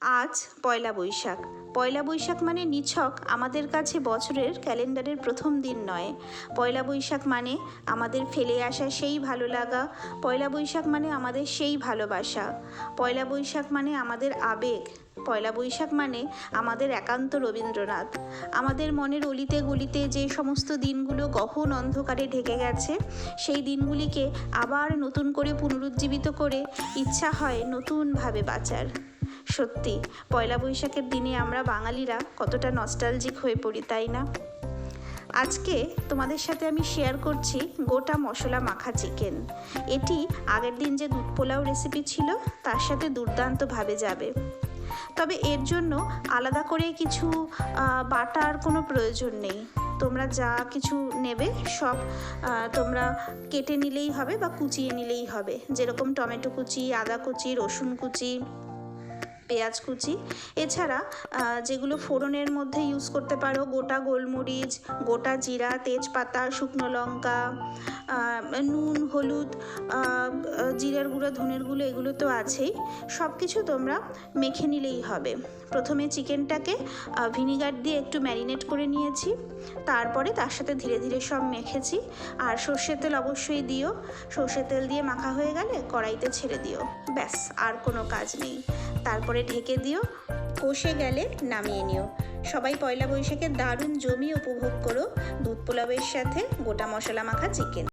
আজ পয়লা বৈশাখ। পয়লা বৈশাখ মানে নিছক আমাদের কাছে বছরের ক্যালেন্ডারের প্রথম দিন নয়। পয়লা বৈশাখ মানে আমাদের ফেলে আসা সেই ভালো লাগা। পয়লা বৈশাখ মানে আমাদের সেই ভালোবাসা। পয়লা বৈশাখ মানে আমাদের আবেগ। পয়লা বৈশাখ মানে আমাদের একান্ত রবীন্দ্রনাথ। আমাদের মনের অলিতে গলিতে যে সমস্ত দিনগুলো গহন অন্ধকারে ঢেকে গেছে, সেই দিনগুলিকে আবার নতুন করে পুনরুজ্জীবিত করে ইচ্ছা হয় নতুনভাবে বাঁচার। সত্যি, পয়লা বৈশাখের দিনে আমরা বাঙালিরা কতটা নস্টালজিক হয়ে পড়ি, তাই না? আজকে তোমাদের সাথে আমি শেয়ার করছি গোটা মশলা মাখা চিকেন এটি আগের দিন যে দুধ পোলাও রেসিপি ছিল, তার সাথে দুর্দান্তভাবে যাবে। তবে এর জন্য আলাদা করে কিছু বাটার কোনো প্রয়োজন নেই। তোমরা যা কিছু নেবে, সব তোমরা কেটে নিলেই হবে বা কুচিয়ে নিলেই হবে। যেরকম টমেটো কুচি, আদা কুচি, রসুন কুচি পেঁয়াজ কুচি। এছাড়া যেগুলো ফোড়নের মধ্যে ইউজ করতে পারো, গোটা গোলমরিচ, গোটা জিরা, তেজপাতা, শুকনো লঙ্কা নুন, হলুদ জিরার গুঁড়ো, ধনের গুঁড়ো এগুলো তো আছেই। সব কিছু তোমরা মেখে নিলেই হবে। প্রথমে চিকেনটাকে ভিনিগার দিয়ে একটু ম্যারিনেট করে নিয়েছি। তারপরে তার সাথে ধীরে ধীরে সব মেখেছি। আর সর্ষের তেল অবশ্যই দিও। সর্ষের তেল দিয়ে মাখা হয়ে গেলে কড়াইতে ছেড়ে দিও। ব্যাস, আর কোনো কাজ নেই। তারপরে ঢেকে দিও। কষে গেলে নামিয়ে নিও। সবাই পয়লা বৈশাখে দারুণ জমি উপভোগ করো। দুধ পোলাওয়ের সাথে গোটা মশলা মাখা চিকেন।